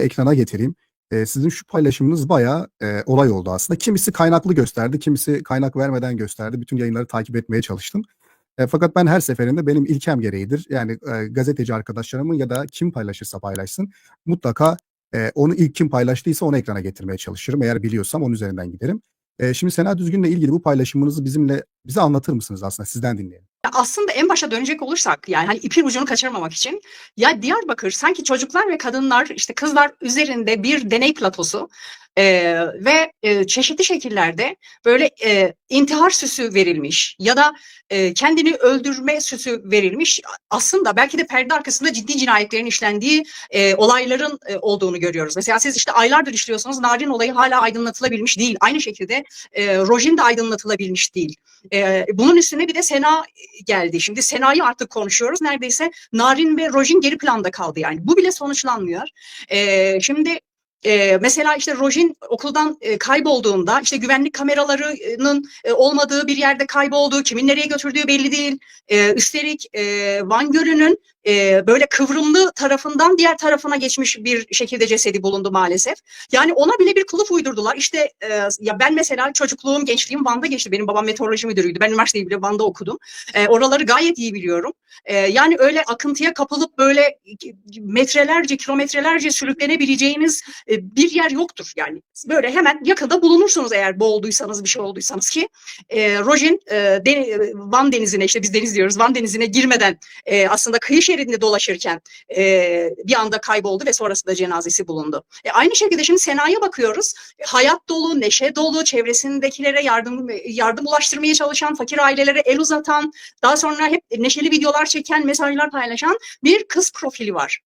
ekrana getireyim. Eee, sizin şu paylaşımınız bayağı, eee, olay oldu aslında. Kimisi kaynaklı gösterdi, kimisi kaynak vermeden gösterdi. Bütün yayınları takip etmeye çalıştım. Eee, fakat ben her seferinde benim ilkem gereğidir. Yani, eee, gazeteci arkadaşlarımın ya da kim paylaşırsa paylaşsın mutlaka, eee, onu ilk kim paylaştıysa onu ekrana getirmeye çalışırım. Eğer biliyorsam onun üzerinden giderim. Eee, şimdi Sena Düzgün'le ilgili bu paylaşımınızı bizimle bize anlatır mısınız aslında? Sizden dinleyelim. Ya, aslında en başa dönecek olursak, yani, hani, ipin ucunu kaçırmamak için, ya, Diyarbakır sanki çocuklar ve kadınlar, işte, kızlar üzerinde bir deney platosu, eee, ve, eee, çeşitli şekillerde böyle, eee, intihar süsü verilmiş ya da, eee, kendini öldürme süsü verilmiş, aslında belki de perde arkasında ciddi cinayetlerin işlendiği, eee, olayların, eee, olduğunu görüyoruz. Mesela siz, işte, aylardır işliyorsunuz, Narin olayı hâlâ aydınlatılabilmiş değil. Aynı şekilde, eee, Rojin de aydınlatılabilmiş değil. Eee, bunun üstüne bir de Sena, geldi. Şimdi Sena'yı artık konuşuyoruz. Neredeyse Narin ve Rojin geri planda kaldı yani. Bu bile sonuçlanmıyor. Eee, şimdi, eee, mesela, işte, Rojin okuldan, eee, kaybolduğunda, işte, güvenlik kameralarının, eee, olmadığı bir yerde kayboldu. Kimin nereye götürdüğü belli değil. Eee, üstelik, eee, Van Gölü'nün, eee, böyle kıvrımlı tarafından diğer tarafına geçmiş bir şekilde cesedi bulundu maalesef. Yani ona bile bir kılıf uydurdular. İşte, eee, ya, ben mesela çocukluğum, gençliğim Van'da geçti. Benim babam meteoroloji müdürüydü. Ben üniversiteyi bile Van'da okudum. Eee, oraları gayet iyi biliyorum. Eee, yani öyle akıntıya kapılıp böyle ki metrelerce, kilometrelerce sürüklenebileceğiniz, eee, bir yer yoktur yani. Böyle hemen yakında bulunursunuz eğer boğulduysanız, bir şey olduysanız ki, eee, Rojin, eee, deni eee, Van Denizi'ne, işte, biz deniz diyoruz, Van Denizi'ne girmeden, eee, aslında kıyı şeridinde dolaşırken, eee, bir anda kayboldu ve sonrasında cenazesi bulundu. E, aynı şekilde şimdi Sena'ya bakıyoruz. E, hayat dolu, neşe dolu, çevresindekilere yardım yardım ulaştırmaya çalışan, fakir ailelere el uzatan, daha sonra hep neşeli videolar çeken, mesajlar paylaşan bir kız profili var.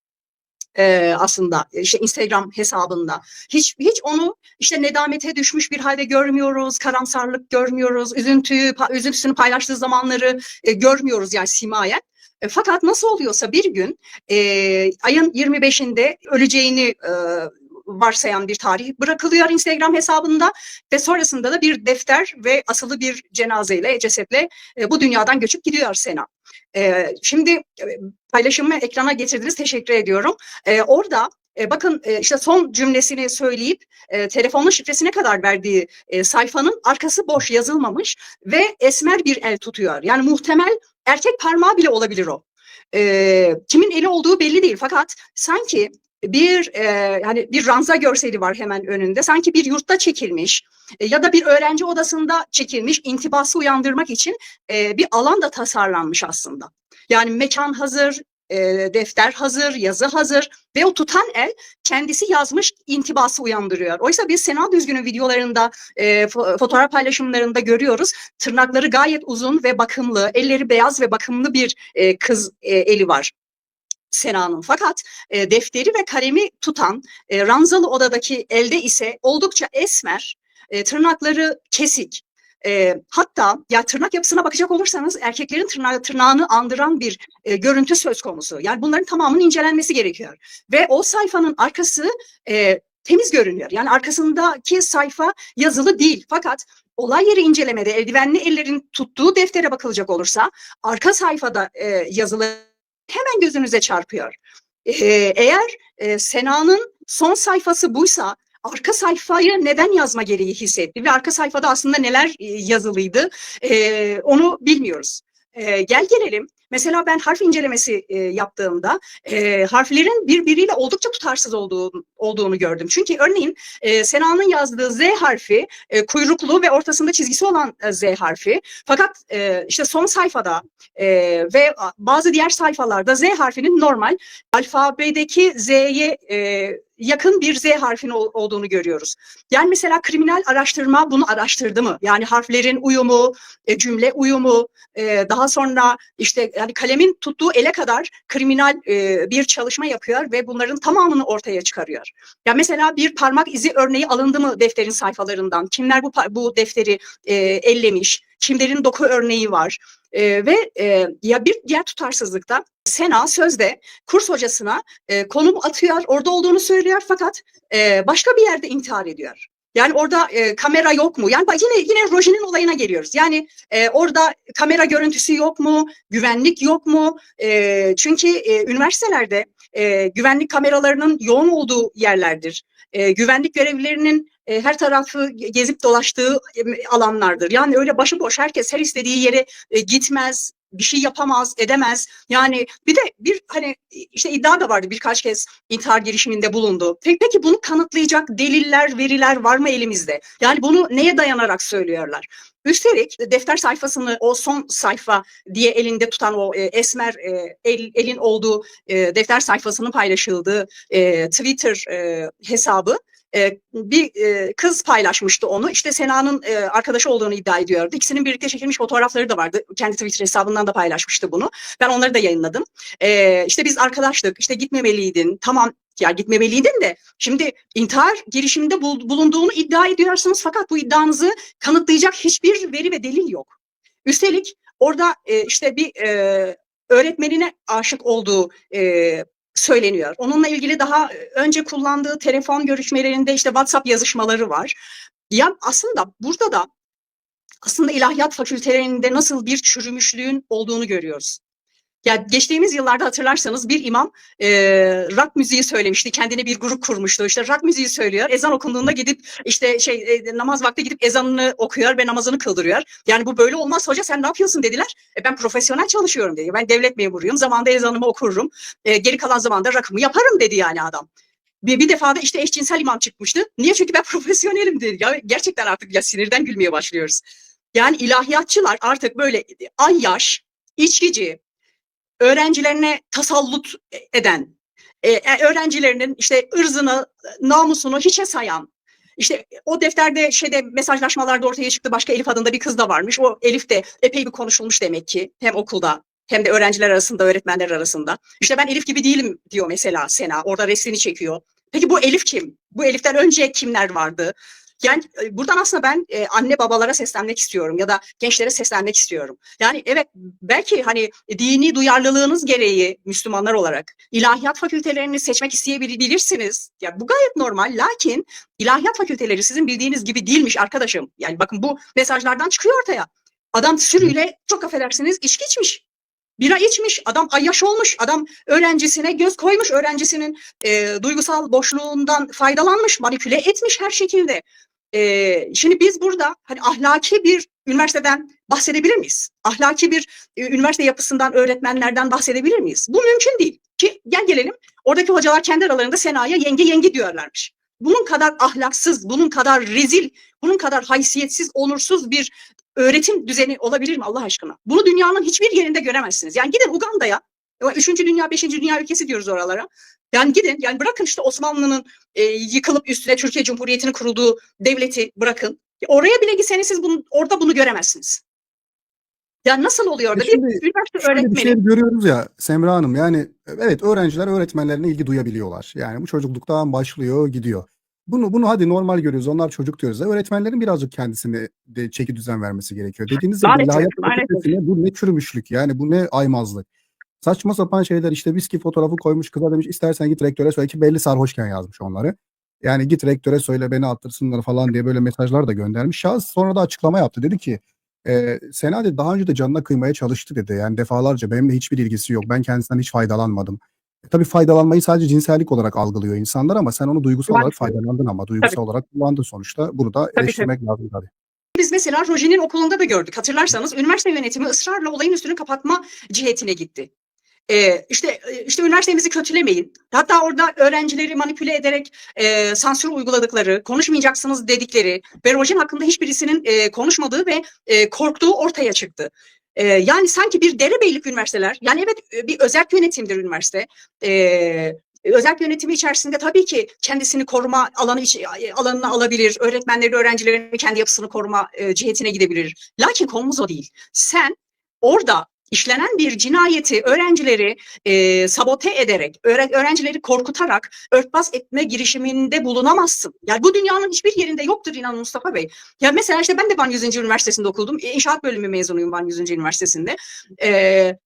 Eee, aslında, işte, Instagram hesabında. Hiç hiç onu, işte, nedamete düşmüş bir hâlde görmüyoruz, karamsarlık görmüyoruz, üzüntüyü üzüntüsünü paylaştığı zamanları, eee, görmüyoruz yani simayen. E, fakat nasıl oluyorsa bir gün, eee, ayın 25'inde öleceğini, eee, varsayan bir tarih bırakılıyor Instagram hesabında ve sonrasında da bir defter ve asılı bir cenazeyle, cesetle, eee, bu dünyadan göçüp gidiyor Sena. Eee, şimdi, paylaşımı ekrana getirdiniz, teşekkür ediyorum. Eee, orada, eee, bakın, eee, işte, son cümlesini söyleyip, eee, telefonun şifresine kadar verdiği, eee, sayfanın arkası boş, yazılmamış ve esmer bir el tutuyor. Yani muhtemel erkek parmağı bile olabilir o. Eee, kimin eli olduğu belli değil fakat sanki bir, eee, hani, bir ranza görseli var hemen önünde. Sanki bir yurtta çekilmiş, eee, ya da bir öğrenci odasında çekilmiş, intibası uyandırmak için, eee, bir alan da tasarlanmış aslında. Yani mekân hazır, eee, defter hazır, yazı hazır ve o tutan el kendisi yazmış, intibası uyandırıyor. Oysa biz Sena Düzgün'ün videolarında, fo fotoğraf paylaşımlarında görüyoruz. Tırnakları gayet uzun ve bakımlı, elleri beyaz ve bakımlı bir, eee, kız, eee, eli var Sena'nın. Fakat, eee, defteri ve kalemi tutan, eee, ranzalı odadaki elde ise oldukça esmer, eee, tırnakları kesik. Eee, hatta ya, tırnak yapısına bakacak olursanız erkeklerin tırnağı tırnağını andıran bir, eee, görüntü söz konusu. Yani bunların tamamının incelenmesi gerekiyor ve o sayfanın arkası, eee, temiz görünüyor. Yani arkasındaki sayfa yazılı değil fakat olay yeri incelemede eldivenli ellerin tuttuğu deftere bakılacak olursa arka sayfada, eee, yazılı hemen gözünüze çarpıyor. Eğer, Sena'nın son sayfası buysa arka sayfayı neden yazma gereği hissetti ve arka sayfada aslında neler, yazılıydı, onu bilmiyoruz. Gel gelelim, mesela ben harf incelemesi, eee, yaptığımda, eee, harflerin birbiriyle oldukça tutarsız olduğun olduğunu gördüm. Çünkü örneğin, eee, Sena'nın yazdığı Z harfi, eee, kuyruklu ve ortasında çizgisi olan, eee, Z harfi. Fakat, eee, işte, son sayfada, eee, ve bazı diğer sayfalarda Z harfinin normal alfabedeki Z'ye, eee, yakın bir Z harfinin ol olduğunu görüyoruz. Yani mesela kriminal araştırma bunu araştırdı mı? Yani harflerin uyumu, eee, cümle uyumu, eee, daha sonra, işte, yani kalemin tuttuğu ele kadar kriminal, eee, bir çalışma yapıyor ve bunların tamamını ortaya çıkarıyor. Ya, mesela bir parmak izi örneği alındı mı defterin sayfalarından? Kimler bu bu defteri, ellemiş? Kimlerin doku örneği var? Eee, ve, eee, ya, bir diğer tutarsızlık da Sena sözde kurs hocasına, eee, konum atıyor, orada olduğunu söylüyor fakat, eee, başka bir yerde intihar ediyor. Yani orada, eee, kamera yok mu? Yani yine yine Rojin'in olayına geliyoruz. Yani, eee, orada kamera görüntüsü yok mu? Güvenlik yok mu? Eee, çünkü, eee, üniversitelerde e, güvenlik kameralarının yoğun olduğu yerlerdir. E, güvenlik görevlilerinin e, her tarafı gezip dolaştığı alanlardır. Yani öyle başıboş herkes her istediği yere e, gitmez, bir şey yapamaz, edemez. Yani bir de bir hani işte iddia da vardı birkaç kez intihar girişiminde bulundu. Peki, peki bunu kanıtlayacak deliller, veriler var mı elimizde? Yani bunu neye dayanarak söylüyorlar? Üstelik defter sayfasını o son sayfa diye elinde tutan o e, esmer e, el, elin olduğu e, defter sayfasının paylaşıldığı e, Twitter e, hesabı e, bir e, kız paylaşmıştı onu. İşte Sena'nın e, arkadaşı olduğunu iddia ediyordu. İkisinin birlikte çekilmiş fotoğrafları da vardı. Kendi Twitter hesabından da paylaşmıştı bunu. Ben onları da yayınladım. E, işte biz arkadaşlık, işte gitmemeliydin. Tamam ya gitmemeliydin de şimdi intihar girişiminde bul- bulunduğunu iddia ediyorsunuz fakat bu iddianızı kanıtlayacak hiçbir veri ve delil yok. Üstelik orada işte bir öğretmenine aşık olduğu söyleniyor. Onunla ilgili daha önce kullandığı telefon görüşmelerinde işte WhatsApp yazışmaları var. Ya aslında burada da aslında ilahiyat fakültelerinde nasıl bir çürümüşlüğün olduğunu görüyoruz. Ya geçtiğimiz yıllarda hatırlarsanız bir imam e, rock müziği söylemişti. Kendine bir grup kurmuştu. İşte rock müziği söylüyor. Ezan okunduğunda gidip işte şey e, namaz vakti gidip ezanını okuyor ve namazını kıldırıyor. Yani bu böyle olmaz hoca sen ne yapıyorsun dediler. E, ben profesyonel çalışıyorum dedi. Ben devlet memuruyum. Zamanda ezanımı okurum. E, geri kalan zamanda rakımı yaparım dedi yani adam. Bir, bir defa da işte eşcinsel imam çıkmıştı. Niye? Çünkü ben profesyonelim dedi. Ya gerçekten artık ya sinirden gülmeye başlıyoruz. Yani ilahiyatçılar artık böyle ay yaş, içkici, öğrencilerine tasallut eden, e, öğrencilerinin işte ırzını, namusunu hiçe sayan, işte o defterde şeyde mesajlaşmalarda ortaya çıktı başka Elif adında bir kız da varmış. O Elif de epey bir konuşulmuş demek ki hem okulda hem de öğrenciler arasında, öğretmenler arasında. İşte ben Elif gibi değilim diyor mesela Sena. Orada resmini çekiyor. Peki bu Elif kim? Bu Elif'ten önce kimler vardı? Yani e, buradan aslında ben e, anne babalara seslenmek istiyorum ya da gençlere seslenmek istiyorum. Yani evet belki hani dini duyarlılığınız gereği Müslümanlar olarak ilahiyat fakültelerini seçmek isteyebilirsiniz. Ya bu gayet normal. Lakin ilahiyat fakülteleri sizin bildiğiniz gibi değilmiş arkadaşım. Yani bakın bu mesajlardan çıkıyor ortaya. Adam sürüyle çok affedersiniz içki içmiş. Bira içmiş, adam ayyaş olmuş, adam öğrencisine göz koymuş, öğrencisinin e, duygusal boşluğundan faydalanmış, manipüle etmiş her şekilde. E, şimdi biz burada hani ahlaki bir üniversiteden bahsedebilir miyiz? Ahlaki bir e, üniversite yapısından, öğretmenlerden bahsedebilir miyiz? Bu mümkün değil. Ki gel gelelim, oradaki hocalar kendi aralarında Sena'ya yenge yenge diyorlarmış. Bunun kadar ahlaksız, bunun kadar rezil, bunun kadar haysiyetsiz, onursuz bir öğretim düzeni olabilir mi Allah aşkına? Bunu dünyanın hiçbir yerinde göremezsiniz. Yani gidin Uganda'ya, üçüncü dünya, beşinci dünya ülkesi diyoruz oralara. Yani gidin, yani bırakın işte Osmanlı'nın e, yıkılıp üstüne Türkiye Cumhuriyeti'nin kurulduğu devleti bırakın. Oraya bile gitseniz siz bunu, orada bunu göremezsiniz. Ya nasıl oluyor da E şimdi, bir üniversite bir öğretmeni şey görüyoruz ya Semra Hanım yani evet öğrenciler öğretmenlerine ilgi duyabiliyorlar. Yani bu çocukluktan başlıyor gidiyor. Bunu bunu hadi normal görüyoruz. Onlar çocuk diyoruz. da Öğretmenlerin birazcık kendisine de çeki düzen vermesi gerekiyor. Dediğiniz gibi fakültesine bu ne çürümüşlük yani bu ne aymazlık. Saçma sapan şeyler işte viski fotoğrafı koymuş kıza demiş istersen git rektöre söyle ki belli sarhoşken yazmış onları. Yani git rektöre söyle beni attırsınlar falan diye böyle mesajlar da göndermiş. Şahıs sonra da açıklama yaptı. Dedi ki e, Sena dedi daha önce de canına kıymaya çalıştı dedi. Yani defalarca benimle hiçbir ilgisi yok. Ben kendisinden hiç faydalanmadım. E, tabii faydalanmayı sadece cinsellik olarak algılıyor insanlar ama sen onu duygusal olarak faydalandın ama duygusal olarak kullandın sonuçta. Bunu da Tabii, eleştirmek lazım tabii. Biz mesela Roji'nin okulunda da gördük. Hatırlarsanız üniversite yönetimi ısrarla olayın üstünü kapatma cihetine gitti. Ee, işte işte üniversitemizi kötülemeyin. Hatta orada öğrencileri manipüle ederek e, sansür uyguladıkları, konuşmayacaksınız dedikleri ve Rojin hakkında hiçbirisinin e, konuşmadığı ve e, korktuğu ortaya çıktı. E, yani sanki bir derebeylik üniversiteler, yani evet e, bir özel yönetimdir üniversite. E, özel yönetimi içerisinde tabii ki kendisini koruma alanı iç, alanına alabilir, öğretmenleri, öğrencilerin kendi yapısını koruma e, cihetine gidebilir. Lakin konumuz o değil. Sen orada işlenen bir cinayeti öğrencileri e, sabote ederek, öğre- öğrencileri korkutarak örtbas etme girişiminde bulunamazsın. Yani bu dünyanın hiçbir yerinde yoktur inanın Mustafa Bey. Ya mesela işte ben de Van 100. Üniversitesi'nde okudum. E, İnşaat bölümü mezunuyum Van 100. Üniversitesi'nde. E,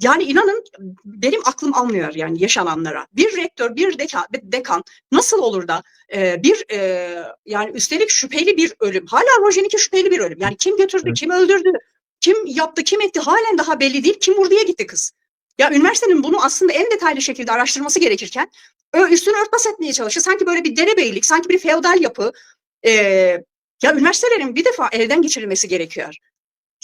yani inanın benim aklım almıyor yani yaşananlara. Bir rektör, bir dekan, dekan nasıl olur da e, bir e, yani üstelik şüpheli bir ölüm. Hala Rojen'inki şüpheli bir ölüm. Yani kim götürdü, Evet. kim öldürdü, kim yaptı, kim etti halen daha belli değil. Kim vurduya gitti kız. Ya üniversitenin bunu aslında en detaylı şekilde araştırması gerekirken üstünü örtbas etmeye çalışıyor. Sanki böyle bir derebeylik, sanki bir feodal yapı. Ee, ya üniversitelerin bir defa elden geçirilmesi gerekiyor.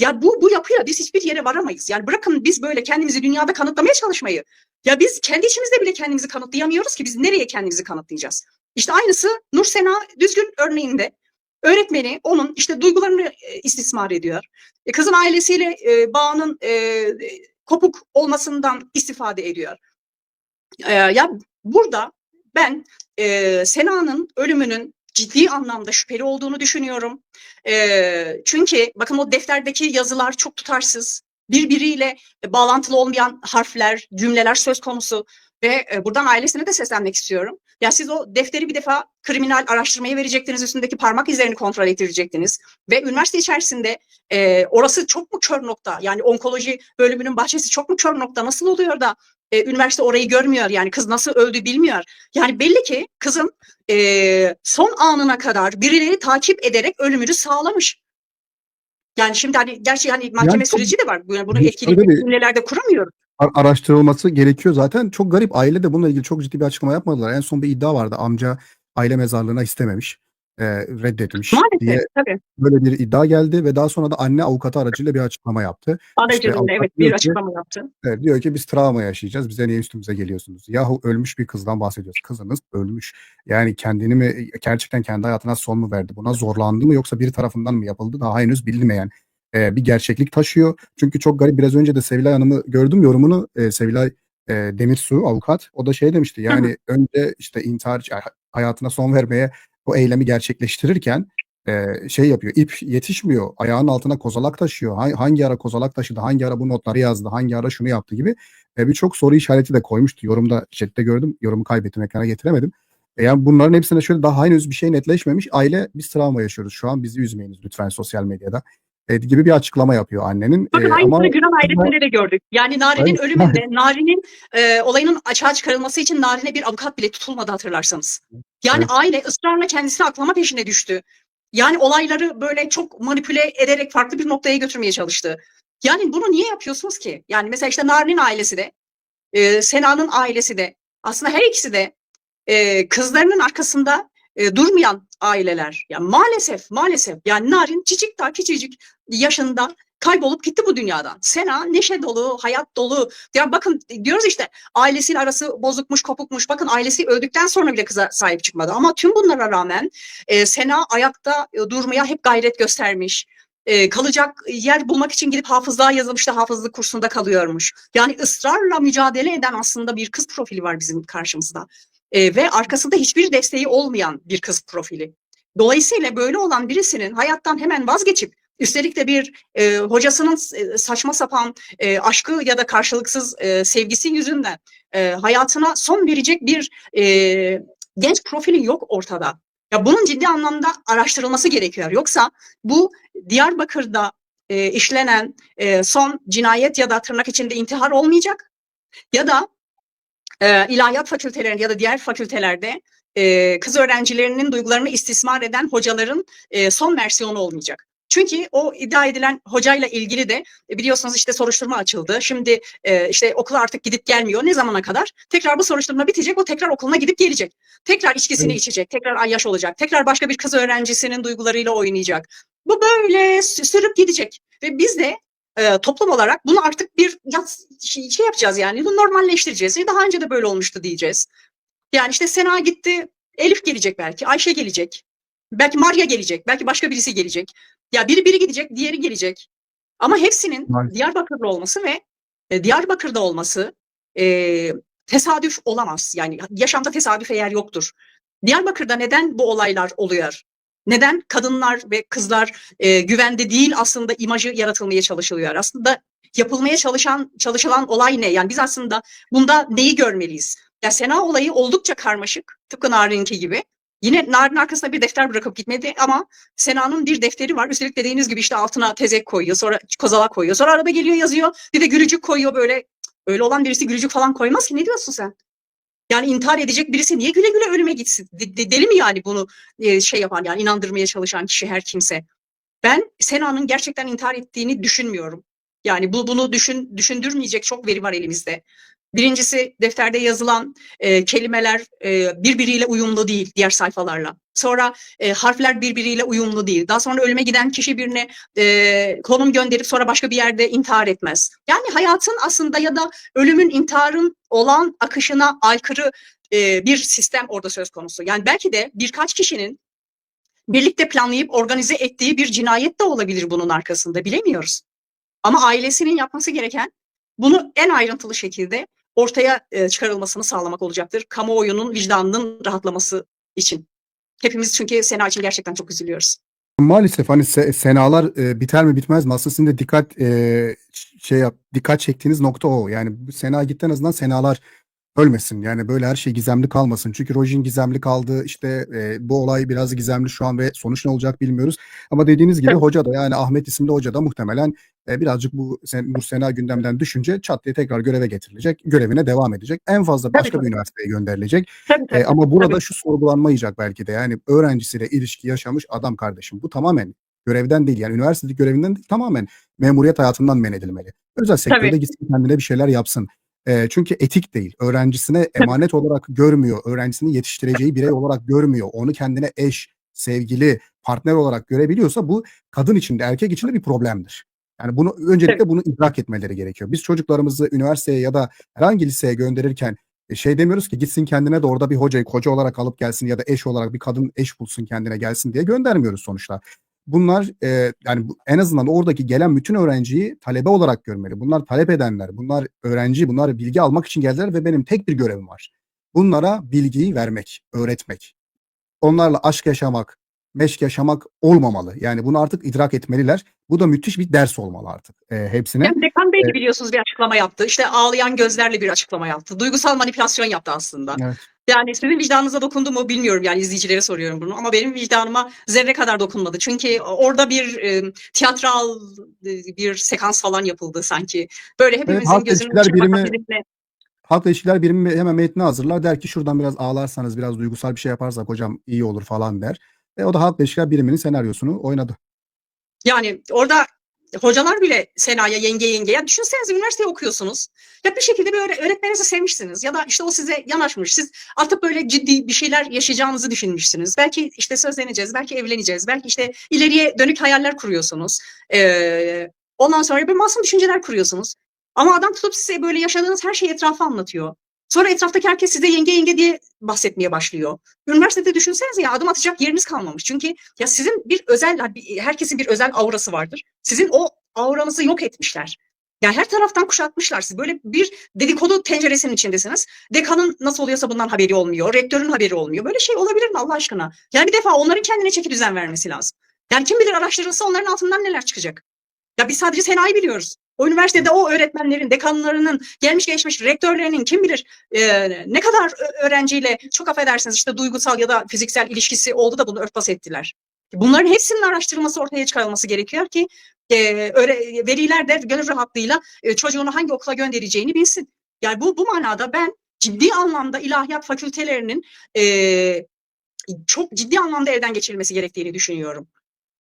Ya bu bu yapıyla biz hiçbir yere varamayız. Yani bırakın biz böyle kendimizi dünyada kanıtlamaya çalışmayı. Ya biz kendi içimizde bile kendimizi kanıtlayamıyoruz ki biz nereye kendimizi kanıtlayacağız? İşte aynısı Nur Sena Düzgün örneğinde öğretmeni onun işte duygularını e, istismar ediyor. E, kızın ailesiyle e, bağının e, kopuk olmasından istifade ediyor. E, ya burada ben e, Sena'nın ölümünün ciddi anlamda şüpheli olduğunu düşünüyorum. E, çünkü bakın o defterdeki yazılar çok tutarsız. Birbiriyle bağlantılı olmayan harfler, cümleler söz konusu ve e, buradan ailesine de seslenmek istiyorum. Ya siz o defteri bir defa kriminal araştırmaya verecektiniz, üstündeki parmak izlerini kontrol ettirecekiniz ve üniversite içerisinde e, orası çok mu kör nokta? Yani onkoloji bölümünün bahçesi çok mu kör nokta? Nasıl oluyor da e, üniversite orayı görmüyor? Yani kız nasıl öldü bilmiyor. Yani belli ki kızın e, son anına kadar birileri takip ederek ölümünü sağlamış. Yani şimdi hani gerçi hani mahkeme Yani süreci de var. Bunu, etkili cümlelerde kuramıyoruz. Ar- araştırılması gerekiyor zaten. Çok garip. Aile de bununla ilgili çok ciddi bir açıklama yapmadılar. En son bir iddia vardı. Amca aile mezarlığına istememiş. e, reddetmiş Maalesef diye tabii. böyle bir iddia geldi ve daha sonra da anne avukatı aracıyla bir açıklama yaptı. Aracılığında avukat evet diyor bir ki- açıklama yaptı. Evet, diyor ki biz travma yaşayacağız. Bize niye üstümüze geliyorsunuz? Yahu ölmüş bir kızdan bahsediyoruz. Kızınız ölmüş. Yani kendini mi gerçekten kendi hayatına son mu verdi? Buna zorlandı mı yoksa biri tarafından mı yapıldı? Daha henüz bilinmeyen e, bir gerçeklik taşıyor. Çünkü çok garip biraz önce de Sevilay Hanım'ı gördüm yorumunu. E, Sevilay e, Demirsu avukat. O da şey demişti. Yani önce işte intihar hayatına son vermeye o eylemi gerçekleştirirken e, şey yapıyor. ip yetişmiyor. Ayağının altına kozalak taşıyor. Ha- Hangi ara kozalak taşıdı? Hangi ara bu notları yazdı? Hangi ara şunu yaptı gibi e, birçok soru işareti de koymuştu. Yorumda chatte gördüm. Yorumu kaybettim. Ekrana getiremedim. E, yani bunların hepsine şöyle daha henüz bir şey netleşmemiş. Aile biz travma yaşıyoruz şu an. Bizi üzmeyiniz lütfen sosyal medyada. E, gibi bir açıklama yapıyor annenin. Bakın E, aynısını ama Günan ailesinde de gördük. Yani Nari'nin ölümünde Nari'nin e, olayının açığa çıkarılması için Nari'ne bir avukat bile tutulmadı hatırlarsanız. Yani Evet. aile ısrarla kendisini aklama peşine düştü. Yani olayları böyle çok manipüle ederek farklı bir noktaya götürmeye çalıştı. Yani bunu niye yapıyorsunuz ki? Yani mesela işte Nari'nin ailesi de, e, Sena'nın ailesi de, aslında her ikisi de e, kızlarının arkasında e, durmayan aileler. Yani maalesef, maalesef. Yani Narin çicik daha küçücük yaşında kaybolup gitti bu dünyadan. Sena neşe dolu, hayat dolu. Ya bakın diyoruz işte ailesiyle arası bozukmuş, kopukmuş. Bakın ailesi öldükten sonra bile kıza sahip çıkmadı. Ama tüm bunlara rağmen e, Sena ayakta e, durmaya hep gayret göstermiş. E, kalacak yer bulmak için gidip hafızlığa yazılmış da hafızlık kursunda kalıyormuş. Yani ısrarla mücadele eden aslında bir kız profili var bizim karşımızda. E, ve arkasında hiçbir desteği olmayan bir kız profili. Dolayısıyla böyle olan birisinin hayattan hemen vazgeçip üstelik de bir e, hocasının e, saçma sapan e, aşkı ya da karşılıksız e, sevgisi yüzünden e, hayatına son verecek bir e, genç profili yok ortada. Ya bunun ciddi anlamda araştırılması gerekiyor. Yoksa bu Diyarbakır'da e, işlenen e, son cinayet ya da tırnak içinde intihar olmayacak ya da e, ilahiyat fakültelerinde ya da diğer fakültelerde e, kız öğrencilerinin duygularını istismar eden hocaların e, son versiyonu olmayacak. Çünkü o iddia edilen hocayla ilgili de e, biliyorsunuz işte soruşturma açıldı. Şimdi e, işte okula artık gidip gelmiyor. Ne zamana kadar? Tekrar bu soruşturma bitecek. O tekrar okuluna gidip gelecek. Tekrar içkisini Evet. içecek. Tekrar ayyaş olacak. Tekrar başka bir kız öğrencisinin duygularıyla oynayacak. Bu böyle sü- sürüp gidecek. Ve biz de e, toplum olarak bunu artık bir şey, şey yapacağız yani. Bunu normalleştireceğiz. E, Daha önce de böyle olmuştu diyeceğiz. Yani işte Sena gitti. Elif gelecek belki. Ayşe gelecek. Belki Maria gelecek. Belki başka birisi gelecek. Ya biri biri gidecek, diğeri gelecek. Ama hepsinin Maalesef. Diyarbakırlı olması ve e, Diyarbakır'da olması e, tesadüf olamaz. Yani yaşamda tesadüfe yer yoktur. Diyarbakır'da neden bu olaylar oluyor? Neden kadınlar ve kızlar e, güvende değil aslında imajı yaratılmaya çalışılıyor? Aslında yapılmaya çalışan çalışılan olay ne? Yani biz aslında bunda neyi görmeliyiz? Ya Sena olayı oldukça karmaşık. Tıpkı Narin'inki gibi. Yine Narin arkasına bir defter bırakıp gitmedi ama Sena'nın bir defteri var. Üstelik dediğiniz gibi işte altına tezek koyuyor. Sonra kozalak koyuyor. Sonra arada geliyor yazıyor. Bir de gülücük koyuyor böyle. Öyle olan birisi gülücük falan koymaz ki. Ne diyorsun sen? Yani intihar edecek birisi niye güle güle ölüme gitsin? De- de- deli mi yani bunu e, şey yapan yani inandırmaya çalışan kişi her kimse? Ben Sena'nın gerçekten intihar ettiğini düşünmüyorum. Yani bu bunu düşün düşündürmeyecek çok veri var elimizde. Birincisi defterde yazılan e, kelimeler e, birbiriyle uyumlu değil diğer sayfalarla. Sonra e, harfler birbiriyle uyumlu değil. Daha sonra ölüme giden kişi birine e, konum gönderip sonra başka bir yerde intihar etmez. Yani hayatın aslında ya da ölümün intiharın olan akışına aykırı e, bir sistem orada söz konusu. Yani belki de birkaç kişinin birlikte planlayıp organize ettiği bir cinayet de olabilir bunun arkasında bilemiyoruz. Ama ailesinin yapması gereken bunu en ayrıntılı şekilde ortaya e, çıkarılmasını sağlamak olacaktır. Kamuoyunun vicdanının rahatlaması için. Hepimiz çünkü Sena için gerçekten çok üzülüyoruz. Maalesef hani se- senalar e, biter mi bitmez mi? Aslında sizin de dikkat e, şey yap, dikkat çektiğiniz nokta o. Yani sena gitti en azından senalar ölmesin. Yani böyle her şey gizemli kalmasın. Çünkü Rojin gizemli kaldı. İşte e, bu olay biraz gizemli şu an ve sonuç ne olacak bilmiyoruz. Ama dediğiniz gibi hoca da yani Ahmet isimli hoca da muhtemelen e, birazcık bu sen, bu sena gündemden düşünce çat diye tekrar göreve getirilecek. Görevine devam edecek. En fazla Tabii, başka bir tabii. üniversiteye gönderilecek. Tabii, E, tabii. ama burada tabii. şu sorgulanmayacak belki de yani öğrencisiyle ilişki yaşamış adam kardeşim. Bu tamamen görevden değil yani üniversitedeki görevinden değil tamamen memuriyet hayatından men edilmeli. Özel sektörde Tabii. gitsin kendine bir şeyler yapsın. E, çünkü etik değil. Öğrencisine emanet olarak görmüyor. Öğrencisini yetiştireceği birey olarak görmüyor. Onu kendine eş, sevgili, partner olarak görebiliyorsa bu kadın için de erkek için de bir problemdir. Yani bunu öncelikle bunu idrak etmeleri gerekiyor. Biz çocuklarımızı üniversiteye ya da herhangi liseye gönderirken e, şey demiyoruz ki gitsin kendine de orada bir hocayı koca olarak alıp gelsin ya da eş olarak bir kadın eş bulsun kendine gelsin diye göndermiyoruz sonuçta. Bunlar e, yani bu- en azından oradaki gelen bütün öğrenciyi talebe olarak görmeli. Bunlar talep edenler, bunlar öğrenci, bunlar bilgi almak için geldiler ve benim tek bir görevim var. Bunlara bilgiyi vermek, öğretmek. Onlarla aşk yaşamak, meşk yaşamak olmamalı. Yani bunu artık idrak etmeliler. Bu da müthiş bir ders olmalı artık e, hepsine. Yani Dekan Bey de Evet. biliyorsunuz bir açıklama yaptı. İşte ağlayan gözlerle bir açıklama yaptı. Duygusal manipülasyon yaptı aslında. Evet. Yani sizin vicdanınıza dokundu mu bilmiyorum yani izleyicilere soruyorum bunu ama benim vicdanıma zerre kadar dokunmadı. Çünkü orada bir e, tiyatral e, bir sekans falan yapıldı sanki. Böyle hepimizin halk gözünün birimi- birisine- Halkla ilişkiler birimi hemen metni hazırlar. Der ki şuradan biraz ağlarsanız, biraz duygusal bir şey yaparsak hocam iyi olur falan der. E, o da halkla ilişkiler biriminin senaryosunu oynadı. Yani orada hocalar bile Sena'ya yenge yenge ya düşünsenize üniversite okuyorsunuz. Ya bir şekilde bir öğre- öğretmeninizi sevmişsiniz ya da işte o size yanaşmış. Siz artık böyle ciddi bir şeyler yaşayacağınızı düşünmüşsünüz. Belki işte sözleneceğiz, belki evleneceğiz, belki işte ileriye dönük hayaller kuruyorsunuz. Ee, ondan sonra bir masum düşünceler kuruyorsunuz. Ama adam tutup size böyle yaşadığınız her şeyi etrafa anlatıyor. Sonra etraftaki herkes size yenge yenge diye bahsetmeye başlıyor. Üniversitede düşünsenize ya adım atacak yeriniz kalmamış. Çünkü ya sizin bir özel, herkesin bir özel aurası vardır. Sizin o auranızı yok etmişler. Yani her taraftan kuşatmışlar sizi. Böyle bir dedikodu tenceresinin içindesiniz. Dekanın nasıl oluyorsa bundan haberi olmuyor. Rektörün haberi olmuyor. Böyle şey olabilir mi Allah aşkına? Yani bir defa onların kendine çeki düzen vermesi lazım. Yani kim bilir araştırılsa onların altından neler çıkacak. Ya biz sadece Sena'yı biliyoruz. O üniversitede o öğretmenlerin, dekanlarının, gelmiş geçmiş rektörlerinin kim bilir e, ne kadar öğrenciyle çok affedersiniz işte duygusal ya da fiziksel ilişkisi oldu da bunu örtbas ettiler. Bunların hepsinin araştırılması ortaya çıkarılması gerekiyor ki e, öğre- veliler de gönül rahatlığıyla e, çocuğunu hangi okula göndereceğini bilsin. Yani bu bu manada ben ciddi anlamda ilahiyat fakültelerinin e, çok ciddi anlamda elden geçirilmesi gerektiğini düşünüyorum.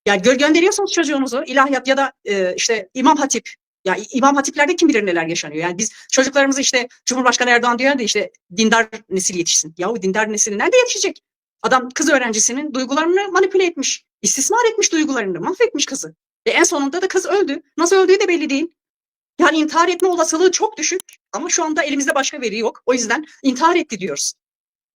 Yani gö- gönderiyorsanız çocuğunuzu ilahiyat ya da e, işte İmam Hatip ya İmam Hatiplerde kim bilir neler yaşanıyor. Yani biz çocuklarımızı işte Cumhurbaşkanı Erdoğan diyor da işte dindar nesil yetişsin. Yahu dindar nesil nerede yetişecek? Adam kız öğrencisinin duygularını manipüle etmiş. istismar etmiş duygularını. Mahvetmiş kızı. Ve en sonunda da kız öldü. Nasıl öldüğü de belli değil. Yani intihar etme olasılığı çok düşük ama şu anda elimizde başka veri yok. O yüzden intihar etti diyoruz.